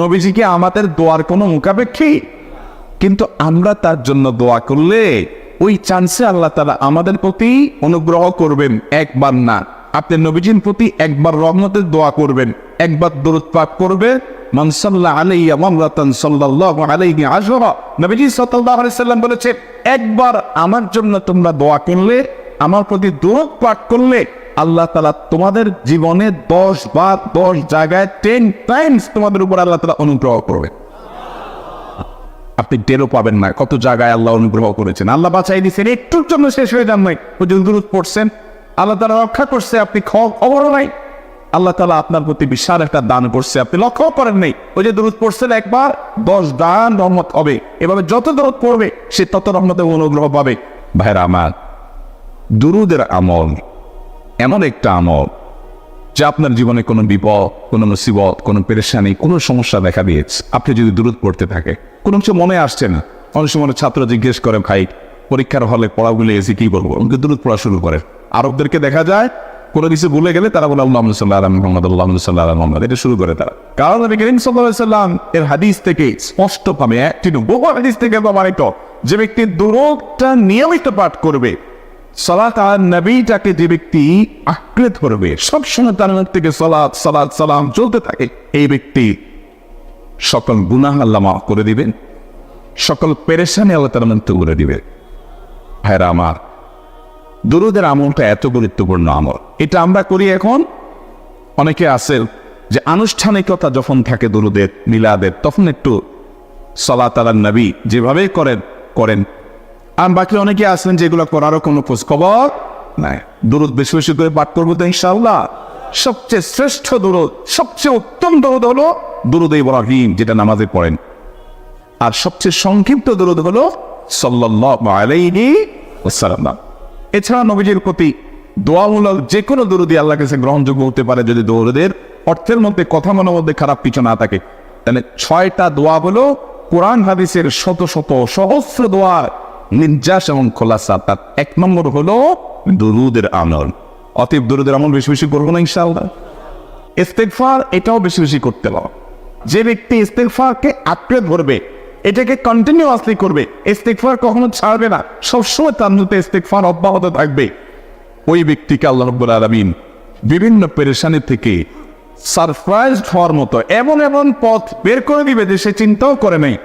নবীজিকে আমাদের দোয়ার কোনো মুখাপেক্ষী? কিন্তু আমরা তার জন্য দোয়া করলে ওই চান্সে আল্লাহ তারা আমাদের প্রতি অনুগ্রহ করবেন একবার না। আপনি নবীজির প্রতি একবার রহমতের দোয়া করবেন, একবার দূরত পাক করবেন। মানসাল্লাহ আলাইয়া মামলাতান সাল্লাল্লাহু আলাইহি আশরা। নবীজি সাল্লাল্লাহু আলাইহি সাল্লাম বলেছে একবার আমার জন্য তোমরা দোয়া করলে, আমার প্রতি দূরত পাঠ করলে আল্লাহ তালা তোমাদের জীবনে দশ বার দশ জায়গায় টেন টাইমস তোমাদের উপর আল্লাহ তালা অনুগ্রহ করবে। আপনি টেরও পাবেন না কত জায়গায় আল্লাহ অনুগ্রহ করেছেন। আল্লাহ বাঁচাই দিচ্ছেন একটুর জন্য শেষ হয়ে যান নাই। দূরত পড়ছেন। আল্লাহ তালা রক্ষা করছে, আপনি খবরও নাই। আল্লাহ তালা আপনার প্রতি বিশাল একটা দান করছে, আপনি লক্ষ্য করেন নাই। ওই যে দূরত পড়ছেন, একবার দশ দান রহমত হবে। এভাবে যত দূরত পড়বে, সে তত রহমতের অনুগ্রহ পাবে। ভাইরা আমার, দুরুদের আমল এমন একটা আমল যে আপনার জীবনে কোনো বিপদ, কোনো মুসিবত, কোনো পেরেশানি, কোনো সমস্যা দেখা দিয়েছে। আপনি যদি দূরত পড়তে থাকে, কোনো কিছু মনে আসছে না। অনেক সময় ছাত্র জিজ্ঞেস করে, ভাই, পরীক্ষার হলে পড়াগুলো এসে কি করব? ওকে দূরত পড়া শুরু করে। আরবদেরকে দেখা যায়, কোনো কিছু ভুলে গেলে তারা বলে, আল্লাহ সাল্লাহ আলম মোহাম্মদ, আল্লাহ সাল্লাহ আলম মোহাম্মদ। এটা শুরু করে তারা। কারণ নবী করিম সাল্লাহ সাল্লাম এর হাদিস থেকে স্পষ্টভাবে একটি বহু হাদিস থেকে প্রমাণিত, যে ব্যক্তি দূরটা নিয়মিত পাঠ করবে সালাত আর নবীটাকে যে ব্যক্তি আঁকড়ে ধরবে সবসময় তার মুখ থেকে সালাম চলতে থাকে, এই ব্যক্তি সকল গুনাহ আল্লাহ মাফ করে দিবেন, সকল পেরেশানি আল্লাহ তার করে দিবে ভাইরা আমার, দুরুদের আমলটা এত গুরুত্বপূর্ণ আমল। এটা আমরা করি এখন, অনেকে আছে যে আনুষ্ঠানিকতা যখন থাকে দুরুদের, মিলাদের, তখন একটু সালাত আলান নবী যেভাবে করেন করেন আর বাকি অনেকে আছেন যেগুলো করারও কোনো খোঁজ খবর? নাই। দুরুদ বেশি বেশি করে পাঠ করব তো ইনশাল্লাহ সবচেয়ে শ্রেষ্ঠ দুরুদ, সবচেয়ে উত্তম দরুদ হলো দুরুদ ইব্রাহিম, যেটা নামাজে পড়েন। আর সবচেয়ে সংক্ষিপ্ত দরুদ হলো ওয়াসাল্লাম। এছাড়া নবীজির প্রতি দোয়ামূলক যে কোনো দরুদি আল্লাহ কাছে গ্রহণযোগ্য হতে পারে যদি দৌড়দের অর্থের মধ্যে, কথা মনের মধ্যে খারাপ কিছু না থাকে। তাহলে ছয়টা দোয়া হলো কোরআন, হাদিসের শত শত সহস্র দোয়া। নির্যাস এবং খোলাসা, তার এক নম্বর হলো দরুদের আমল। অতীব দরুদের আমল বেশি বেশি করব না ইনশাআল্লাহ। ইস্তেকফার এটাও বেশি বেশি করতে হবে। যে ব্যক্তি ইস্তেকফারকে আঁকড়ে ধরবে, এটাকে কন্টিনিউয়াসলি করবে ইস্তেকফার কখনো ছাড়বে না। সবসময় তার মধ্যে ইস্তেকফার অব্যাহত থাকবে। ওই ব্যক্তিকে আল্লাহ রব্বুল আলমিন বিভিন্ন পেরেশানি থেকে সারপ্রাইজ হওয়ার মতো এমন এমন পথ বের করে দিবে যে সে চিন্তাও করে নাই।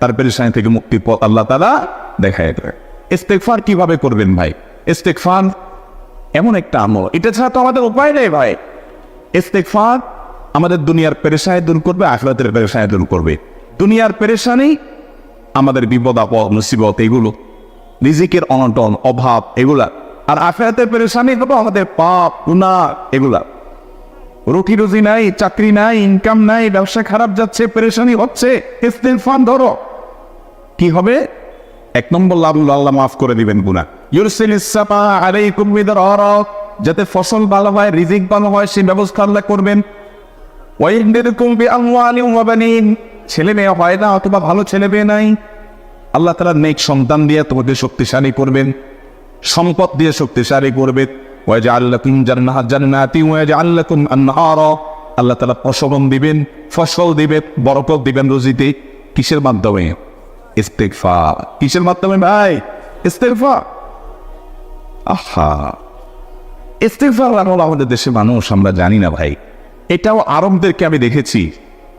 তার পেরেশানি থেকে মুক্তির পথ আল্লাহ তালা দেখায় দেবে ইস্তেকফার কীভাবে করবেন ভাই? ইস্তেকফার এমন একটা আমল। এটা ছাড়া তো আমাদের উপায় নেই ভাই। ইস্তেকফার আমাদের দুনিয়ার পেরেশানি দূর করবে, আখরাতের পেরেশানি দূর করবে। দুনিয়ার পেরেশানি আমাদের বিপদ, আপদ, মুসিবত এগুলো, রিজিকের অনটন, অভাব এগুলা। আর আখরাতের পেরেশানি হলো আমাদের পাপ গুণা এগুলা। রুটি রুজি নাই, চাকরি নাই ইনকাম নাই, ব্যবসা খারাপ যাচ্ছে, পেরেশানি হচ্ছে ইস্তেকফার ধরো। কি হবে? এক নম্বর লাভ আল্লাহ মাফ করে দিবেন গুনা ইউরসিল ইসামা আলাইকুম মিদরারা যাতে ফসল ভালো হয়, রিজিক ভালো হয়, সেই ব্যবস্থা আল্লাহ করবেন। ওয়াইন্দিরকুম বিআমওয়ালিন ওয়া বানিন, ছেলে মেয়ে হয় না অথবা ভালো ছেলে মেয়ে নাই। আল্লাহ তাআলা নেক সন্তান দিয়ে তোমাকে শক্তিশালী করবেন, সম্পদ দিয়ে শক্তিশালী করবে ওয়াজআল লাকুম জান্নাত জান্নাতি ওয়াজআল লাকুম আনহারা। আল্লাহ তাআলা ফসল দিবেন ফসল দিবেন, বরকত দিবেন রুজিতে। কিসের মাধ্যমে? ইস্তেগফার। কিসের মাধ্যমে ভাই? ইস্তেগফার। আহা। ইস্তেগফার হলো আমাদের মানুষ, আমরা জানি না ভাই। এটাও আরবদেরকে আমি দেখেছি।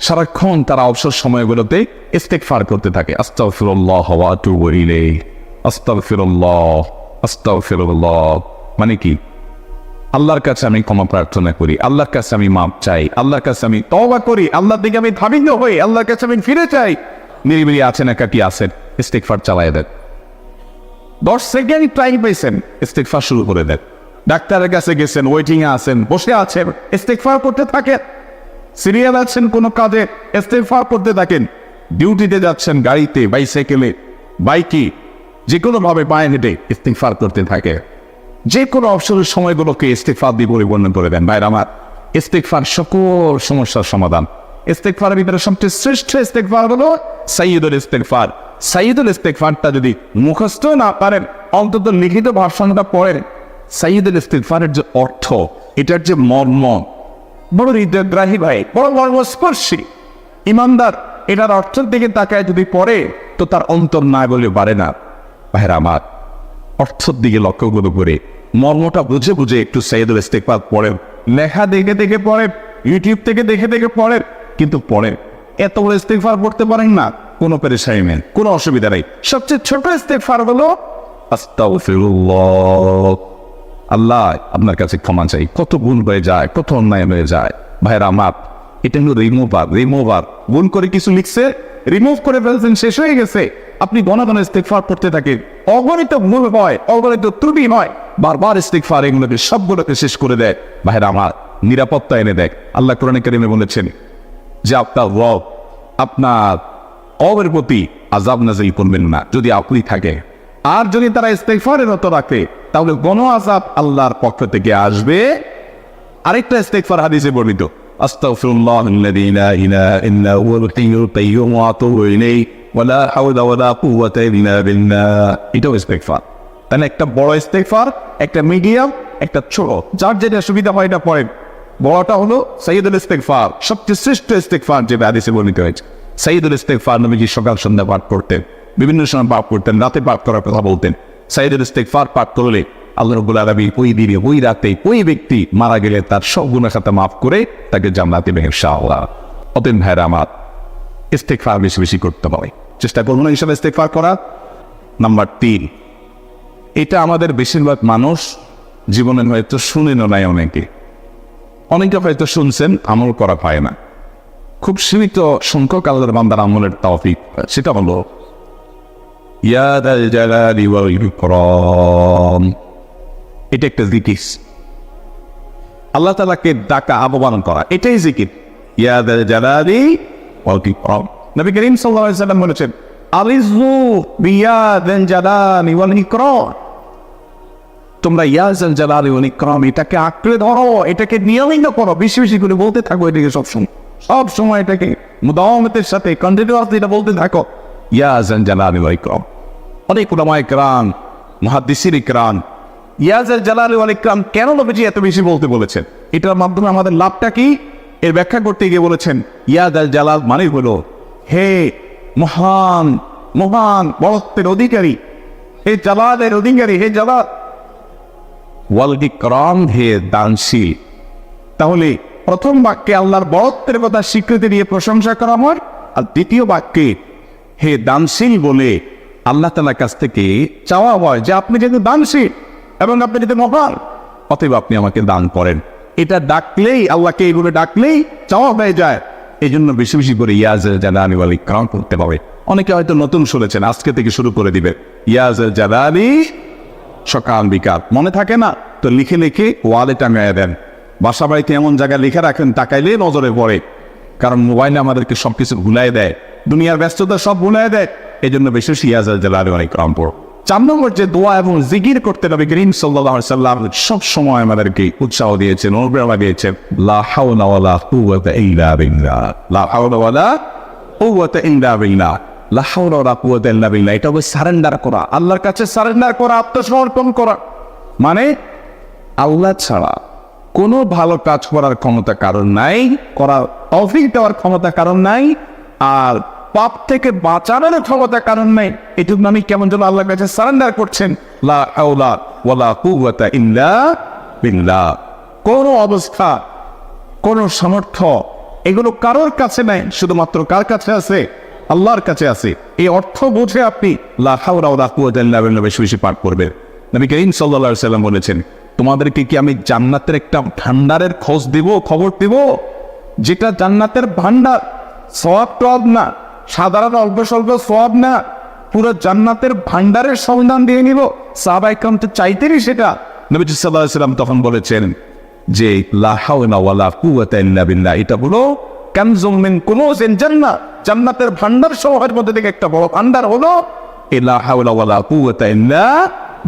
সারাক্ষণ তারা অবসর সময়গুলোতে ইস্তেগফার করতে থাকে। আস্তাগফিরুল্লাহ ওয়া আতুবু ইলাইহি। আস্তাগফিরুল্লাহ আস্তাগফিরুল্লাহ। মানে কি? আল্লাহর কাছে আমি ক্ষমা প্রার্থনা করি। আল্লাহর কাছে আমি মাপ চাই। আল্লাহর কাছে আমি তওবা করি। আল্লাহর দিকে আমি ধাবিত হই। আল্লাহর কাছে আমি ফিরে চাই। নিরিবিলি আছেন একাকি আছেন? ইস্তেগফার চালায় দেন। দশ সেকেন্ড টাইম পেয়েছেন ইস্তেগফার শুরু করে দেন। ডাক্তারের কাছে গেছেন ওয়েটিং এ আছেন, বসে আছেন, ইস্তেগফার করতে থাকেন। সিরিয়াল আছেন কোনো কাজে, ইস্তেগফার করতে থাকেন। ডিউটিতে যাচ্ছেন গাড়িতে বাইসাইকেলে বাইকে যে কোনো ভাবে পায়ে হেঁটে ইস্তেগফার করতে থাকে। যে কোনো অবসরের সময়গুলোকে ইস্তেগফার দিয়ে পরিবর্তন করে দেন। ভাইরা আমার, ইস্তেগফার সকল সমস্যার সমাধান। ইস্তেগফারের ভিতরে সবচেয়ে শ্রেষ্ঠ ইস্তেগফার হলো সাইয়দুল ইস্তেগফার। সাইয়দুল ইস্তেগফারটা যদি মুখস্থ না পারেন, অন্তত লিখিত ভাষণটা পড়েন সাইয়দুল ইস্তেগফারের যে অর্থ, এটার যে মর্ম, বড় হৃদয়গ্রাহী ভাই, বড় মর্মস্পর্শী। ইমানদার, এটার অর্থের দিকে তাকায় যদি পড়ে, তো তার অন্তর না বলে পারে না। ভাইরা আমার, অর্থের দিকে লক্ষ্য করে মর্মটা বুঝে বুঝে একটু সৈয়দুল ইস্তেকবাদ পড়েন। লেখা দেখে দেখে পড়েন, ইউটিউব থেকে দেখে দেখে পড়েন কিন্তু পরে এত বড় ইস্তেকফার পড়তে পারেন না, কোনো পেরেশানি কোনো অসুবিধা নেই। সবচেয়ে ছোট ইস্তেকফার হলো আল্লাহ আপনার কাছে ক্ষমা চাই। কত ভুল হয়ে যায়, কত অন্যায় হয়ে যায়। ভাইরা আমার এটা হলো রিমুভার রিমুভার ভুল করে কিছু লিখছে রিমুভ করে ফেলছেন, শেষ হয়ে গেছে। আপনি ঘন ইস্তেকফার করতে থাকেন অগণিত ভুল হয়, অগণিত ত্রুটি হয়। বারবার ইস্তেকফার এগুলোকে সবগুলোকে শেষ করে দেয়। ভাইরা আমার নিরাপত্তা এনে দেয়। আল্লাহ কোরআনে কারিমে বলেছেন যে আপনার রব, আপনার অবের প্রতি আজাব নাজিল করবেন না, যদি আপনি থাকে। আর যদি তারা ইস্তেকফারের মতো রাখে, তাহলে গণ আজাব আল্লাহর পক্ষ থেকে আসবে। আরেকটা ইস্তেকফার হাদিসে বর্ণিত একটা বড় ইস্তেগফার, একটা মিডিয়াম, একটা ছোট, যার যেটা সুবিধা হয় এটা পড়েন। বড়টা হলো সাইয়দুল ইস্তেগফার, সবচেয়ে শ্রেষ্ঠ ইস্তেগফার যে হাদিসে বর্ণিত হয়েছে। সাইয়দুল ইস্তেগফার নবীজি সকাল সন্ধ্যা পাঠ করতেন, বিভিন্ন সময় পাঠ করতেন, রাতে পাঠ করার কথা বলতেন। সাইয়দুল ইস্তেগফার পাঠ করলে আল্লাহ রব্বুল আলামিন ওই দিনে, ওই রাতে ওই ব্যক্তি মারা গেলে তার সব গুণার খাতা মাফ করে তাকে জান্নাত দেবে ইনশাআল্লাহ। অতএব ভাইরা আমার, ইস্তেগফার বেশি বেশি করতে হবে। চেষ্টা করব না হিসাবে ইস্তেগফার করা। নাম্বার তিন, এটা আমাদের বেশিরভাগ মানুষ জীবনে হয়তো শুনেনও নাই অনেকে। অনেকে হয়তো শুনছেন, আমল করা হয় না। খুব সীমিত সংখ্যক আল্লাহর বান্দার আমলের তৌফিক, সেটা হলো এটা একটা আল্লাহ তালাকে ডাকা, আহ্বান করা, এটাই জিকির। ইয়াদাল জালালি ওয়াল নবী করিম সাল্লাল্লাহু আলাইহি সাল্লাম বলেছেন আলিজু বিয়াদাল জালালি ওয়াল ইকরাম তোমরা ইয়াজাল জালালি ওয়াল ইকরাম, এটাকে আঁকড়ে ধরো, এটাকে নিয়মিত করো, বেশি বেশি করে বলতে থাকো এটাকে সবসময়। সব সময় এটাকে মুদাওয়ামতের সাথে কন্টিনিউয়াসলি এটা বলতে থাকো। ইয়াজাল জালালি ওয়াল ইকরাম। অনেক উলামা ইকরাম মুহাদ্দিসির ইকরাম ইয়াজাল জালালি ওয়াল ইকরাম কেন নবীজি এত বেশি বলতে বলেছেন? এটার মাধ্যমে আমাদের লাভটা কি? এর ব্যাখ্যা করতে গিয়ে বলেছেন ইয়াজাল জালাল মানে হলো, হে মহান মহান বড়ত্বের অধিকারী, হে জালালের অধিকারী, হে জালাল। ওয়াল ইকরাম হে দানশীল তাহলে প্রথম বাক্যে আল্লাহর বড়ত্বের কথা স্বীকৃতি দিয়ে প্রশংসা করা হয়, আর দ্বিতীয় বাক্যে হে দানশীল বলে আল্লাহ তালার কাছ থেকে চাওয়া হয় যে আপনি যেহেতু দানশীল এবং আপনি যেহেতু মহান, অতএব আপনি আমাকে দান করেন। এটা ডাকলেই, আল্লাহকে এইভাবে ডাকলেই চাওয়া হয়ে যায়। এই জন্য বেশি বেশি করে ইয়াজের জালানি ওয়াল ইকরাম করতে হবে। অনেকে হয়তো নতুন শুনেছেন, আজকে থেকে শুরু করে দিবে। ইয়াজের জালানি সকাল বিকাল। মনে থাকে না? তো লিখে লিখে ওয়ালে টাঙায় দেন। বাসা বাড়িতে এমন জায়গায় লিখে রাখেন, তাকাইলে নজরে পড়ে। কারণ মোবাইলে আমাদেরকে সবকিছু ভুলাই দেয়। দুনিয়ার ব্যস্ততা সব ভুলাই দেয়। এই জন্য বেশি সিয়াজাল জেলার অনেক কম পড়ো চার নম্বর যে দোয়া এবং জিগির করতে হবে করিম সাল্লাহ সাল্লাম সব সময় আমাদেরকে উৎসাহ দিয়েছেন, অনুপ্রেরণা দিয়েছেন। লা ওয়ালা লা হাওলা ওয়ালা কুওয়াতা ইল্লা বিল্লাহ। এটা হবে সারেন্ডার করা। আল্লাহর কাছে সারেন্ডার করা, আত্মসমর্পণ করা। মানে আল্লাহ ছাড়া কোনো ভালো কাজ করার ক্ষমতা কারণ নাই করার তৌফিক দেওয়ার ক্ষমতা কারণ নাই, আর পাপ থেকে বাঁচানোর ক্ষমতা কারণ নাই। এটুকু আমি কেমন যেন আল্লাহর কাছে সারেন্ডার করছেন। লা হাওলা ওয়ালা কুওয়াতা ইল্লা বিল্লাহ। কোনো অবস্থা, কোন সামর্থ্য এগুলো কারোর কাছে নাই, শুধুমাত্র কার কাছে আছে? আল্লাহর কাছে আছে। এই অর্থ বুঝে আপনি বেশি বেশি পাঠ করবেন। নবী করিম আলাইহি সাল্লাম বলেছেন, তোমাদেরকে কি আমি জান্নাতের একটা ভান্ডারের খোঁজ দিব, খবর দিব? যেটা জান্নাতের ভান্ডার সওয়াব টব না, সাধারণ অল্প স্বল্প সওয়াব না, পুরো জান্নাতের ভান্ডারের সন্ধান দিয়ে নিব। সাহাবাই কাম তো চাইতেনই সেটা। নবী আলাইহি সাল্লাম তখন বলেছেন যে, লা হাওলা ওয়ালা কুওয়াতা বিল্লাহ। এটা হলো কানজুম মিন কুনুজিন জান্নাহ জান্নাতের ভান্ডার সমূহের মধ্যে থেকে একটা বড় ভান্ডার হলো, লা হাওলা ওয়ালা কুওয়াতা ইল্লা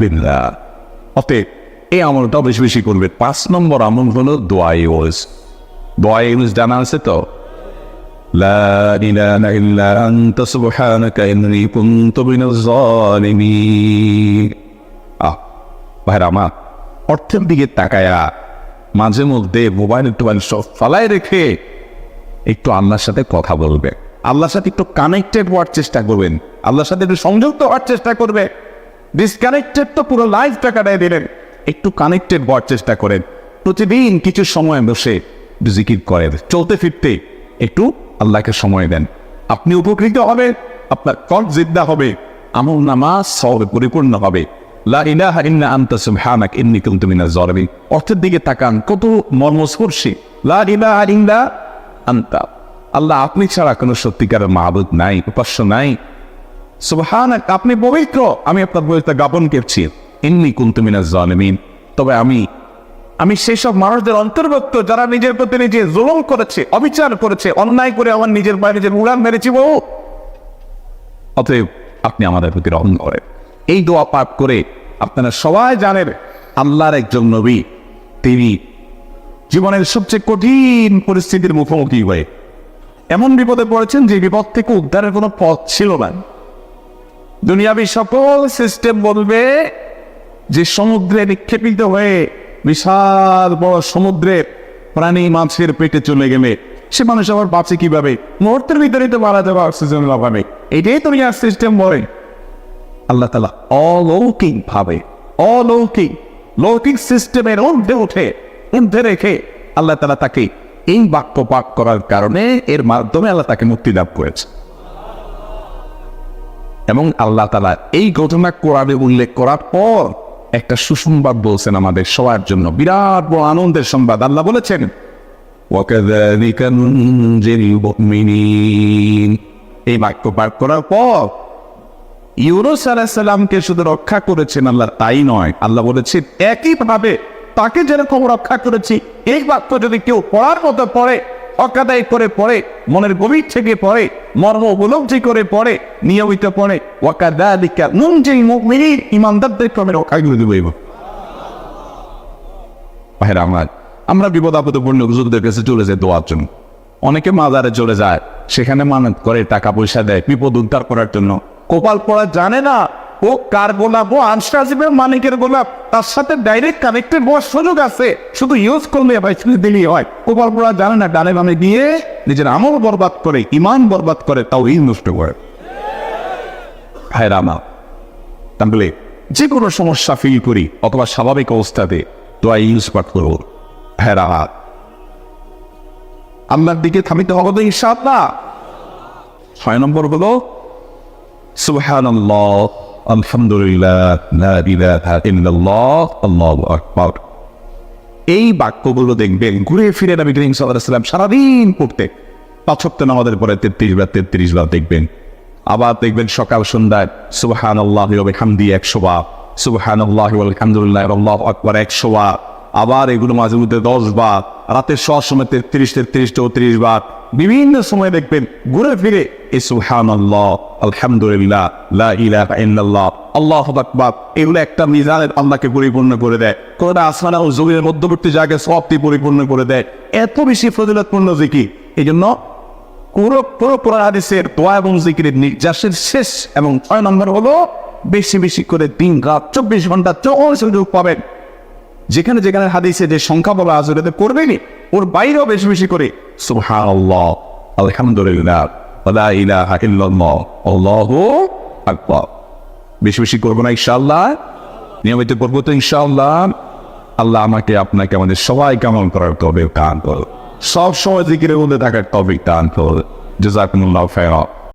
বিল্লাহ। অতএব এই আমলটা বেশি বেশি করবে। পাঁচ নম্বর আমল হলো দোয়া ইউজ দোয়া ইউজ জানা আছে তো? লা ইলাহা ইল্লা আনতা সুবহানাকা ইন্নী আহ, ভাইরা আমার, অর্থের দিকে তাকায়া, মাঝে মধ্যে মোবাইল টোবাইল সব ফালাই রেখে একটু আল্লাহর সাথে কথা বলবে। আল্লাহর সাথে একটু কানেক্টেড হওয়ার চেষ্টা করবেন। আল্লাহর সাথে একটু সংযুক্ত হওয়ার চেষ্টা করবে। ডিসকানেক্টেড তো পুরো লাইফটা কাটাই দিলেন। একটু কানেক্টেড হওয়ার চেষ্টা করেন। প্রতিদিন কিছু সময় বসে জিকির করেন। চলতে ফিরতে একটু আল্লাহকে সময় দেন। আপনি উপকৃত হবে আপনার কল জিদ্দা হবে, আমল নামা সব পরিপূর্ণ হবে। অর্থের দিকে তাকান, কত মর্মস্পর্শী। লা ইলাহা ইল্লা আনতা। আল্লাহ, আপনি ছাড়া কোনো সত্যিকারের মাহবুদ নাই, উপাস্য নাই। সুবহানাক, আপনি পবিত্র। আমি আপনার বইতে জ্ঞাপন করছি ইন্নী কুনতু মিনাজ জালিমিন। তবে আমি আমি সেই সব মানুষদের অন্তর্ভুক্ত যারা নিজের প্রতি নিজে জুলুম করেছে, অবিচার করেছে, অন্যায় করে আমার নিজের পায়ে নিজের উড়ান মেরেছি বউ। অতএব আপনি আমাদের প্রতি রহম করেন। এই দোয়া পাঠ করে আপনারা সবাই জানেন, আল্লাহর একজন নবী, তিনি জীবনের সবচেয়ে কঠিন পরিস্থিতির মুখোমুখি হয়ে। এমন বিপদে পড়েছেন যে বিপদ থেকে উদ্ধারের কোনো পথ ছিল না। দুনিয়াবি সকল সিস্টেম বলবে যে সমুদ্রে নিক্ষেপিত হয়ে বিশাল বড় সমুদ্রে প্রাণী মাছের পেটে চলে গেলে সে মানুষ আবার বাঁচে কীভাবে? মুহূর্তের ভিতরে তো মারা যাবে অক্সিজেন অভাবে। এটাই দুনিয়ার সিস্টেম বলে। আল্লাহ তালা অলৌকিক ভাবে অলৌকিক, লৌকিক সিস্টেমের ঊর্ধ্বে উঠে মধ্যে রেখে আল্লাহ তালা তাকে এই বাক্য পাক করার কারণে এর মাধ্যমে আল্লাহ তাকে মুক্তি লাভ করেছে। এবং আল্লাহ তালা এই ঘটনা কোরআনে উল্লেখ করার পর একটা সুসংবাদ বলছেন আমাদের সবার জন্য। বিরাট বড় আনন্দের সংবাদ। আল্লাহ বলেছেন এই বাক্য পাক করার পর ইউরোস আলাহিসাল্লামকে শুধু রক্ষা করেছেন আল্লাহ, তাই নয়। আল্লাহ বলেছেন, একইভাবে তাকে যেরকম রক্ষা করেছি। এই বাক্য যদি কেউ পড়ার মতো পড়ে, অকাদায় করে পড়ে, মনের গভীর থেকে পড়ে, মর্ম উপলব্ধি করে পড়ে, নিয়মিত পড়ে, ওয়াকাদালিকা নুন যে মুমিনিন ইমানদারদের ক্রমে রক্ষা করে দেবো আমার, আমরা বিপদ আপদে পূর্ণ হুজুরদের কাছে চলে যাই দোয়ার জন্য। অনেকে মাজারে চলে যায়, সেখানে মানত করে, টাকা পয়সা দেয়, বিপদ উদ্ধার করার জন্য। কপাল পড়া জানে না ও কার গোলাপ ও আনসাজিবের মালিকের গোলাপ, তার সাথে ডাইরেক্ট কানেক্টেড হওয়ার সুযোগ আছে। শুধু ইউজ করলে ভাই শুধু দিলেই হয়। কোপাল পড়া জানে না, ডানে বামে গিয়ে নিজের আমল বরবাদ করে ইমান বরবাদ করে, তাও এই নষ্ট করে। ভাইরা আমার তাহলে যে কোনো সমস্যা ফিল করি অথবা স্বাভাবিক অবস্থাতে দোয়া ইউজ পাঠ করব হ্যাঁ আল্লাহর দিকে থামিতে হবে তো ইনশাআল্লাহ। ছয় নম্বর হলো, সুবহানাল্লাহ। আলহামদুলিল্লাহ এই বাক্যগুলো দেখবেন ঘুরে ফিরে নবী করিম সাল্লাম সারাদিন পড়তে। পাঁচ সপ্তাহ আমাদের পরে তেত্রিশ বার তেত্রিশ বার দেখবেন। আবার দেখবেন সকাল, সন্ধ্যায় সুবাহান আল্লাহ হামদি একশো বার সুবাহান আল্লাহ আলহামদুলিল্লাহ আল্লাহ আকবর একশো বার। আবার এগুলো মাঝে মধ্যে দশ বার রাতের সব সময় তেত্রিশ তেত্রিশ, চৌত্রিশ বার, বিভিন্ন সময় দেখবেন ঘুরে ফিরে এই সুবহান আল্লাহ আলহামদুলিল্লাহ আল্লাহু আকবার, এগুলো একটা মিজানের আল্লাহকে পরিপূর্ণ করে দেয়। কোনটা আসমানা ও জমিনের মধ্যবর্তী জায়গায় সবটি পরিপূর্ণ করে দেয়। এত বেশি ফজিলতপূর্ণ জিকি এই জন্য পুরো পুরো দোয়া এবং জিকিরের নির্যাসের শেষ এবং ছয় নম্বর হলো, বেশি বেশি করে দিন রাত চব্বিশ ঘণ্টা চৌবিশ সুযোগ পাবেন। যেখানে যেখানে হাদিসে যে সংখ্যা বলা আছে, ওটাতে করবেনি ওর বাইরেও বেশি বেশি করে। সুবহানাল্লাহ। আলহামদুলিল্লাহ। ওয়া ইলাহা ইল্লাল্লাহ। আল্লাহু আকবার। বেশি বেশি করব না, ইনশাআল্লাহ। নিয়মিত করব তো, ইনশাআল্লাহ। আল্লাহ আমাকে, আপনাকে, আমাদের সবাই কেমন করার তবে দান করো সব সময় জিকিরের মধ্যে থাকার তবে দান করো জাজাকুমুল্লাহ খায়রা